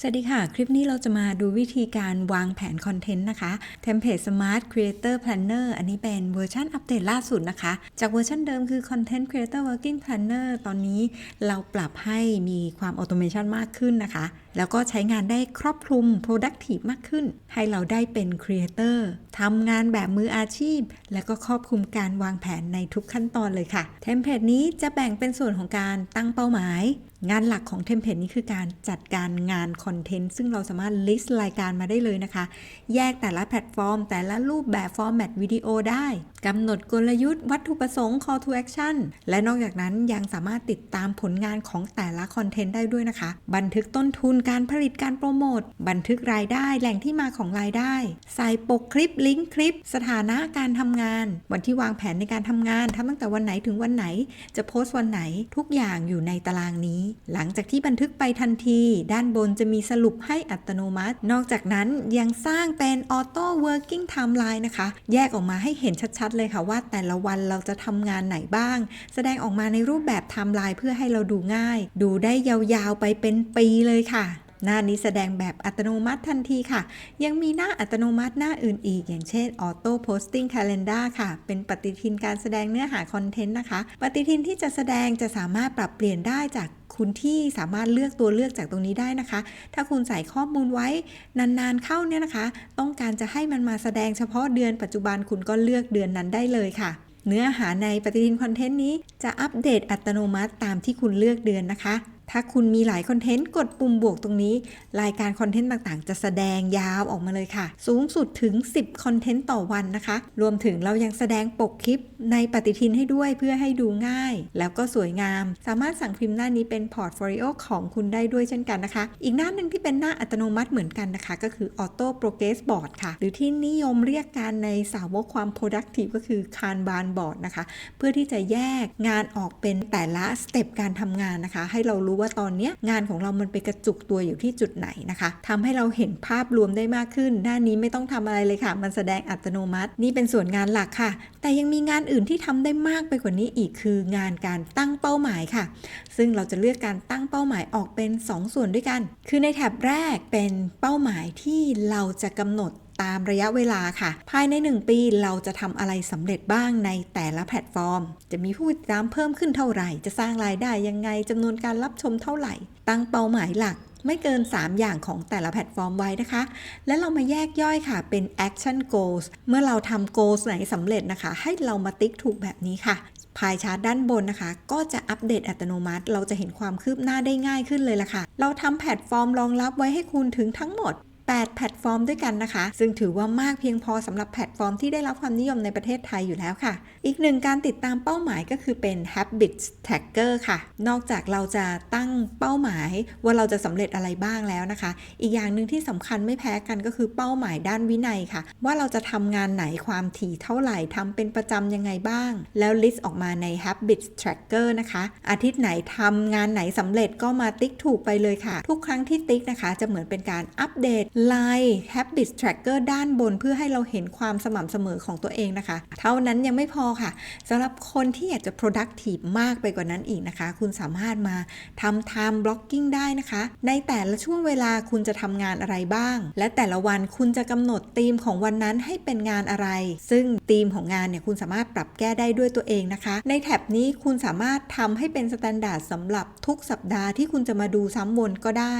สวัสดีค่ะ คลิปนี้เราจะมาดูวิธีการวางแผนคอนเทนต์นะคะ Template Smart Creator Planner อันนี้เป็นเวอร์ชันอัปเดตล่าสุดนะคะ จากเวอร์ชันเดิมคือ Content Creator Working Planner ตอนนี้เราปรับให้มีความออโตเมชันมากขึ้นนะคะ แล้วก็ใช้งานได้ครอบคลุม productive มากขึ้น ให้เราได้เป็น Creator ทำงานแบบมืออาชีพ แล้วก็ครอบคลุมการวางแผนในทุกขั้นตอนเลยค่ะ เทมเพลตนี้จะแบ่งเป็นส่วนของการตั้งเป้าหมาย งานหลักของเทมเพลตนี้คือการจัดการงานคอนเทนต์ซึ่งเราสามารถ list รายการมาได้เลยนะคะ แยกแต่ละแพลตฟอร์ม แต่ละรูปแบบฟอร์แมตวิดีโอได้กำหนดกลยุทธ์ วัตถุประสงค์ call to action และนอกจากนั้นยังสามารถติดตามผลงานของแต่ละคอนเทนต์ได้ด้วยนะคะ บันทึกต้นทุนการผลิตการโปรโมท บันทึกรายได้แหล่งที่มาของรายได้ ใส่ปกคลิปลิงก์คลิป สถานะการทำงาน วันที่วางแผนในการทำงานทำตั้งแต่วันไหนถึงวันไหน จะโพสต์วันไหนทุกอย่างอยู่ในตารางนี้ หลังจากที่บันทึกไปทันที ด้านบนจะมีีสรุปให้อัตโนมัติ นอกจากนั้นยังสร้างเป็น Auto Working Timeline นะคะ แยกออกมาให้เห็นชัดๆเลยค่ะว่าแต่ละวันเราจะทำงานไหนบ้าง แสดงออกมาในรูปแบบไทม์ไลน์เพื่อให้เราดูง่าย ดูได้ยาวๆไปเป็นปีเลยค่ะหน้านี้แสดงแบบอัตโนมัติทันทีค่ะ ยังมีหน้าอัตโนมัติหน้าอื่นอีก อย่างเช่น Auto Posting Calendar ค่ะ เป็นปฏิทินการแสดงเนื้อหาคอนเทนต์นะคะ ปฏิทินที่จะแสดงจะสามารถปรับเปลี่ยนได้จาก คุณที่สามารถเลือกตัวเลือกจากตรงนี้ได้นะคะ ถ้าคุณใส่ข้อมูลไว้นานๆเข้าเนี่ยนะคะ ต้องการจะให้มันมาแสดงเฉพาะเดือนปัจจุบันคุณก็เลือกเดือนนั้นได้เลยค่ะเนื้อหาในปฏิทินคอนเทนต์นี้จะอัปเดตอัตโนมัติตามที่คุณเลือกเดือนนะคะ ถ้าคุณมีหลายคอนเทนต์กดปุ่มบวกตรงนี้ รายการคอนเทนต์ต่างๆ จะแสดงยาวออกมาเลยค่ะ สูงสุดถึง 10 คอนเทนต์ต่อวันนะคะ รวมถึงเรายังแสดงปกคลิปในปฏิทินให้ด้วยเพื่อให้ดูง่าย แล้วก็สวยงาม สามารถสั่งพิมพ์หน้านี้เป็นพอร์ตโฟลิโอของคุณได้ด้วยเช่นกันนะคะ อีกหน้าหนึ่งที่เป็นหน้าอัตโนมัติเหมือนกันนะคะ ก็คือ Auto Progress Board ค่ะ หรือที่นิยมเรียกกันในสาวกความ productive ก็คือ Kanban Board นะคะ เพื่อที่จะแยกงานออกเป็นแต่ละสเต็ปการทำงานนะคะ ให้เรารู้ว่าตอนนี้งานของเรามันไปกระจุกตัวอยู่ที่จุดไหนนะคะทำให้เราเห็นภาพรวมได้มากขึ้น หน้านี้ไม่ต้องทำอะไรเลยค่ะ มันแสดงอัตโนมัติ นี่เป็นส่วนงานหลักค่ะ แต่ยังมีงานอื่นที่ทำได้มากไปกว่านี้อีกคืองานการตั้งเป้าหมายค่ะ ซึ่งเราจะเลือกการตั้งเป้าหมายออกเป็น 2 ส่วนด้วยกัน คือในแท็บแรกเป็นเป้าหมายที่เราจะกำหนด ตามระยะเวลาค่ะ ภายใน 1 ปีเราจะทำอะไรสำเร็จบ้างในแต่ละแพลตฟอร์ม จะมีผู้ติดตามเพิ่มขึ้นเท่าไหร่ จะสร้างรายได้ยังไงจำนวนการรับชมเท่าไหร่ ตั้งเป้าหมายหลักไม่เกิน 3 อย่างของแต่ละแพลตฟอร์มไว้นะคะ และเรามาแยกย่อยค่ะ เป็น action goals เมื่อเราทำ goals ไหนสำเร็จนะคะ ให้เรามาติ๊กถูกแบบนี้ค่ะพายชาร์ตด้านบนนะคะ ก็จะอัปเดตอัตโนมัติ เราจะเห็นความคืบหน้าได้ง่ายขึ้นเลยล่ะค่ะ เราทำแพลตฟอร์มรองรับไว้ให้คุณถึงทั้งหมด 8 แพลตฟอร์มด้วยกันนะคะ ซึ่งถือว่ามากเพียงพอสำหรับแพลตฟอร์มที่ได้รับความนิยมในประเทศไทยอยู่แล้วค่ะ อีกหนึ่งการติดตามเป้าหมายก็คือเป็น Habits Tracker ค่ะ นอกจากเราจะตั้งเป้าหมายว่าเราจะสำเร็จอะไรบ้างแล้วนะคะ อีกอย่างหนึ่งที่สำคัญไม่แพ้กันก็คือเป้าหมายด้านวินัยค่ะ ว่าเราจะทำงานไหนความถี่เท่าไหร่ทำเป็นประจำยังไงบ้าง แล้ว list ออกมาใน Habits Tracker นะคะ อาทิตย์ไหนทำงานไหนสำเร็จก็มาติ๊กถูกไปเลยค่ะ ทุกครั้งที่ติ๊กนะคะ จะเหมือนเป็นการอัปเดต Line Habit Tracker ด้านบนเพื่อให้เราเห็นความสม่ำเสมอของตัวเองนะคะ เท่านั้นยังไม่พอค่ะสำหรับคนที่อยากจะ productive มากไปกว่านั้นอีกนะคะ คุณสามารถมาทำ time blocking ได้นะคะ ในแต่ละช่วงเวลาคุณจะทำงานอะไรบ้าง และแต่ละวันคุณจะกำหนดธีมของวันนั้นให้เป็นงานอะไร ซึ่งธีมของงานเนี่ยคุณสามารถปรับแก้ได้ด้วยตัวเองนะคะ ในแท็บนี้คุณสามารถทำให้เป็นสแตนดาร์ดสำหรับทุกสัปดาห์ที่คุณจะมาดูซ้ำวนก็ได้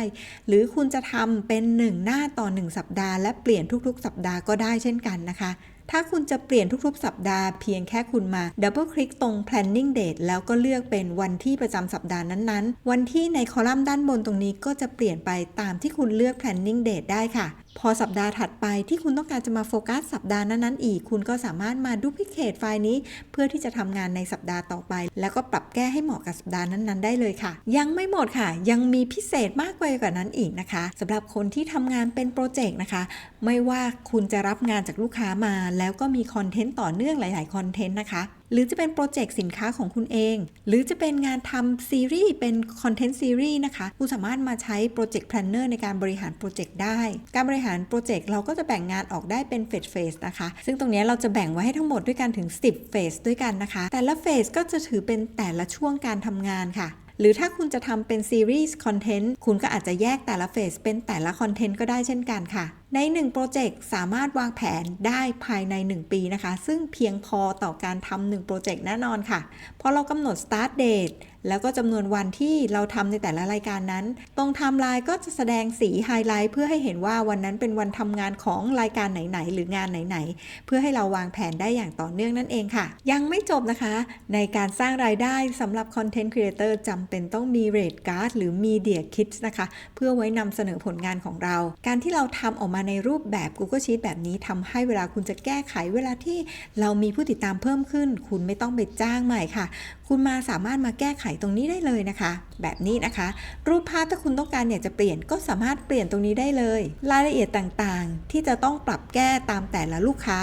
หรือคุณจะทำเป็น1หน้าต่อ 1 สัปดาห์และเปลี่ยนทุกๆ สัปดาห์ก็ได้เช่นกันนะคะ ถ้าคุณจะเปลี่ยนทุกๆ สัปดาห์เพียงแค่คุณมาดับเบิลคลิกตรง planning date แล้วก็เลือกเป็นวันที่ประจำสัปดาห์นั้นๆ วันที่ในคอลัมน์ด้านบนตรงนี้ก็จะเปลี่ยนไปตามที่คุณเลือก planning date ได้ค่ะ พอสัปดาห์ถัดไปที่คุณต้องการจะมาโฟกัสสัปดาห์นั้นๆอีก คุณก็สามารถมาดูพิเคทไฟล์นี้ เพื่อที่จะทำงานในสัปดาห์ต่อไป แล้วก็ปรับแก้ให้เหมาะกับสัปดาห์นั้นๆ ได้เลยค่ะ ยังไม่หมดค่ะ ยังมีพิเศษมากไปกว่านั้นอีกนะคะสำหรับคนที่ทำงานเป็นโปรเจกต์นะคะ ไม่ว่าคุณจะรับงานจากลูกค้ามา แล้วก็มีคอนเทนต์ต่อเนื่องหลาย ๆ คอนเทนต์นะคะ หรือจะเป็นโปรเจกต์สินค้าของคุณเอง หรือจะเป็นงานทำซีรีส์เป็นคอนเทนต์ซีรีส์นะคะคุณสามารถมาใช้โปรเจกต์แพลนเนอร์ในการบริหารโปรเจกต์ได้ การบริหารโปรเจกต์เราก็จะแบ่งงานออกได้เป็นเฟสเฟสนะคะ ซึ่งตรงนี้เราจะแบ่งไว้ให้ทั้งหมดด้วยกันถึง 10เฟสด้วยกันนะคะ แต่ละเฟสก็จะถือเป็นแต่ละช่วงการทำงานค่ะ หรือถ้าคุณจะทำเป็นซีรีส์คอนเทนต์คุณก็อาจจะแยกแต่ละเฟสเป็นแต่ละคอนเทนต์ก็ได้เช่นกันค่ะ ใน1โปรเจกต์สามารถวางแผนได้ภายใน 1 ปีนะคะ ซึ่งเพียงพอต่อการทำหนึ่งโปรเจกต์แน่นอนค่ะพอเรากำหนด start date แล้วก็จำนวนวันที่เราทำในแต่ละรายการนั้น ตรงไทม์ไลน์ก็จะแสดงสีไฮไลท์เพื่อให้เห็นว่าวันนั้นเป็นวันทำงานของรายการไหนๆ หรืองานไหนๆ เพื่อให้เราวางแผนได้อย่างต่อเนื่องนั่นเองค่ะ ยังไม่จบนะคะ ในการสร้างรายได้สำหรับคอนเทนต์ครีเอเตอร์จำเป็นต้องมีเร e การ์ดหรือ Media Kits นะคะ เพื่อไว้นำเสนอผลงานของเรา การที่เราทำออกมาในรูปแบบ Google Sheet แบบนี้ทำให้เวลาคุณจะแก้ไขเวลาที่เรามีผู้ติดตามเพิ่มขึ้น คุณไม่ต้องไปจ้างใหม่ค่ะ คุณมาสามารถมาแก้ไขตรงนี้ได้เลยนะคะ แบบนี้นะคะ รูปภาพถ้าคุณต้องการอยากจะเปลี่ยนก็สามารถเปลี่ยนตรงนี้ได้เลย รายละเอียดต่างๆ ที่จะต้องปรับแก้ตามแต่ละลูกค้า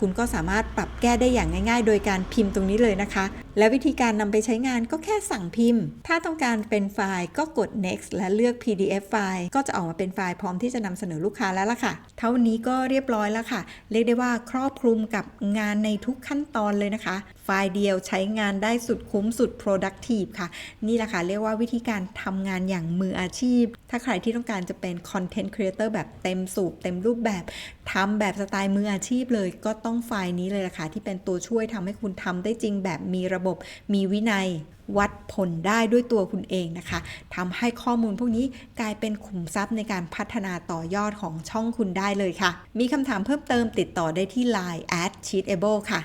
คุณก็สามารถปรับแก้ได้อย่างง่าย ๆ โดยการพิมพ์ตรงนี้เลยนะคะ และวิธีการนำไปใช้งานก็แค่สั่งพิมพ์ ถ้าต้องการเป็นไฟล์ก็กด next และเลือก PDF ไฟล์ก็จะออกมาเป็นไฟล์พร้อมที่จะนำเสนอลูกค้าแล้วล่ะค่ะ เท่านี้ก็เรียบร้อยแล้วค่ะ เรียกได้ว่าครอบคลุมกับงานในทุกขั้นตอนเลยนะคะ ไฟล์เดียวใช้งานได้สุดคุ้มสุด productive ค่ะ นี่แหละค่ะ เรียกว่าวิธีการทำงานอย่างมืออาชีพ ถ้าใครที่ต้องการจะเป็น content creator แบบเต็มสูบเต็มรูปแบบ ทำแบบสไตล์มืออาชีพเลยก็ต้องไฟล์นี้เลยล่ะค่ะที่เป็นตัวช่วยทำให้คุณทำได้จริงแบบมีระบบมีวินัยวัดผลได้ด้วยตัวคุณเองนะคะทำให้ข้อมูลพวกนี้กลายเป็นขุมทรัพย์ในการพัฒนาต่อยอดของช่องคุณได้เลยค่ะ มีคำถามเพิ่มเติมติดต่อได้ที่ Line at cheatable ค่ะ